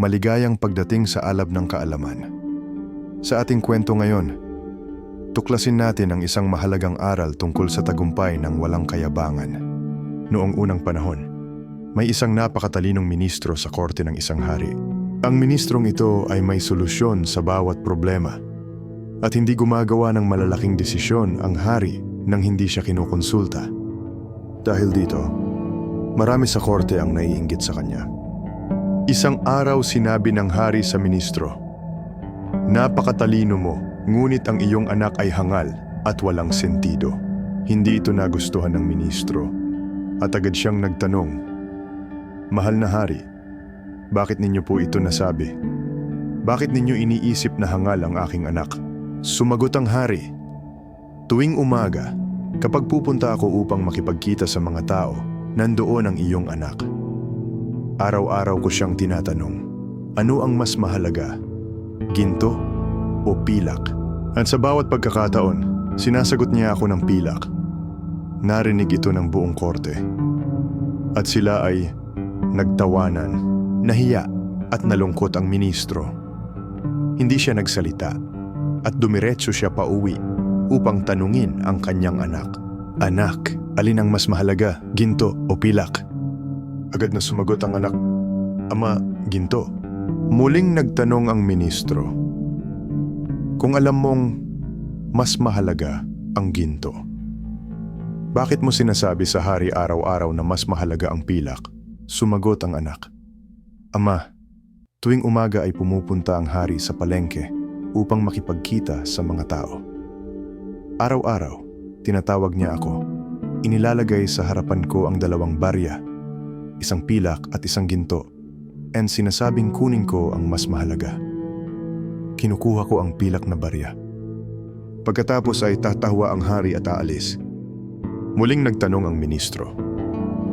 Maligayang pagdating sa alab ng kaalaman. Sa ating kwento ngayon, tuklasin natin ang isang mahalagang aral tungkol sa tagumpay ng walang kayabangan. Noong unang panahon, may isang napakatalinong ministro sa korte ng isang hari. Ang ministrong ito ay may solusyon sa bawat problema at hindi gumagawa ng malalaking desisyon ang hari nang hindi siya kinukonsulta. Dahil dito, marami sa korte ang naiinggit sa kanya. Isang araw sinabi ng hari sa ministro, Napakatalino mo, ngunit ang iyong anak ay hangal at walang sentido. Hindi ito nagustuhan ng ministro at agad siyang nagtanong, Mahal na hari, bakit ninyo po ito nasabi? Bakit ninyo iniisip na hangal ang aking anak? Sumagot ang hari, Tuwing umaga, kapag pupunta ako upang makipagkita sa mga tao, nandoon ang iyong anak. Araw-araw ko siyang tinatanong, ano ang mas mahalaga? Ginto o pilak? At sa bawat pagkakataon, sinasagot niya ako ng pilak. Narinig ito ng buong korte. At sila ay nagtawanan, nahiya at nalungkot ang ministro. Hindi siya nagsalita at dumiretso siya pauwi upang tanungin ang kanyang anak. Anak, alin ang mas mahalaga, ginto o pilak? Agad na sumagot ang anak, Ama, ginto. Muling nagtanong ang ministro, Kung alam mong mas mahalaga ang ginto, bakit mo sinasabi sa hari araw-araw na mas mahalaga ang pilak? Sumagot ang anak, Ama, tuwing umaga ay pumupunta ang hari sa palengke upang makipagkita sa mga tao. Araw-araw, tinatawag niya ako. Inilalagay sa harapan ko ang dalawang barya, isang pilak at isang ginto, and sinasabing kunin ko ang mas mahalaga. Kinukuha ko ang pilak na barya. Pagkatapos ay tatawa ang hari at aalis. Muling nagtanong ang ministro,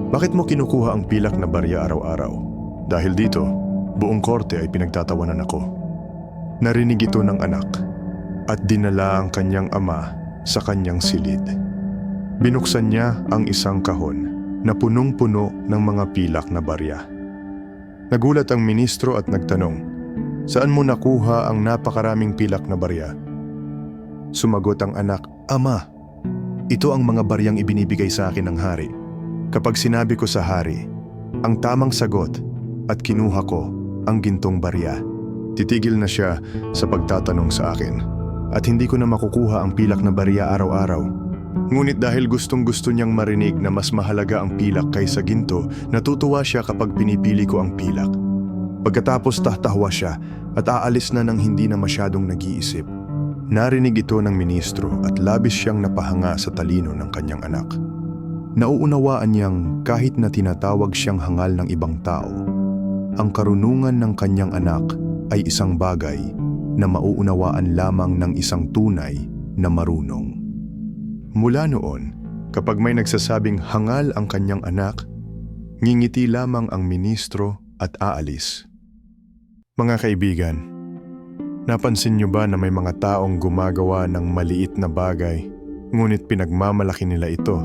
Bakit mo kinukuha ang pilak na barya araw-araw? Dahil dito, buong korte ay pinagtatawanan ako. Narinig ito ng anak at dinala ang kanyang ama sa kanyang silid. Binuksan niya ang isang kahon na punong-puno ng mga pilak na barya. Nagulat ang ministro at nagtanong, Saan mo nakuha ang napakaraming pilak na barya? Sumagot ang anak, Ama, ito ang mga baryang ibinibigay sa akin ng hari. Kapag sinabi ko sa hari, ang tamang sagot at kinuha ko ang gintong barya, titigil na siya sa pagtatanong sa akin at hindi ko na makukuha ang pilak na barya araw-araw. Ngunit dahil gustong gusto niyang marinig na mas mahalaga ang pilak kaysa ginto, natutuwa siya kapag pinipili ko ang pilak. Pagkatapos tahtawa siya at aalis na nang hindi na masyadong nag-iisip. Narinig ito ng ministro at labis siyang napahanga sa talino ng kanyang anak. Nauunawaan niyang kahit na tinatawag siyang hangal ng ibang tao, ang karunungan ng kanyang anak ay isang bagay na mauunawaan lamang ng isang tunay na marunong. Mula noon, kapag may nagsasabing hangal ang kanyang anak, ngingiti lamang ang ministro at aalis. Mga kaibigan, napansin niyo ba na may mga taong gumagawa ng maliit na bagay, ngunit pinagmamalaki nila ito?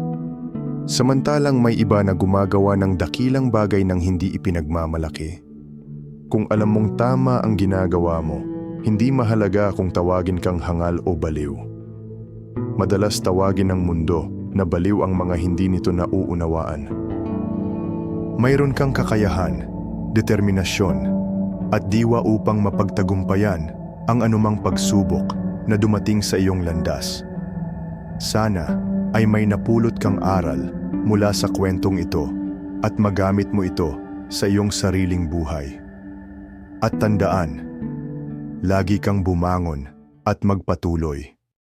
Samantalang may iba na gumagawa ng dakilang bagay ng hindi ipinagmamalaki. Kung alam mong tama ang ginagawa mo, hindi mahalaga kung tawagin kang hangal o baliw. Madalas tawagin ng mundo na baliw ang mga hindi nito nauunawaan. Mayroon kang kakayahan, determinasyon, at diwa upang mapagtagumpayan ang anumang pagsubok na dumating sa iyong landas. Sana ay may napulot kang aral mula sa kwentong ito at magamit mo ito sa iyong sariling buhay. At tandaan, lagi kang bumangon at magpatuloy.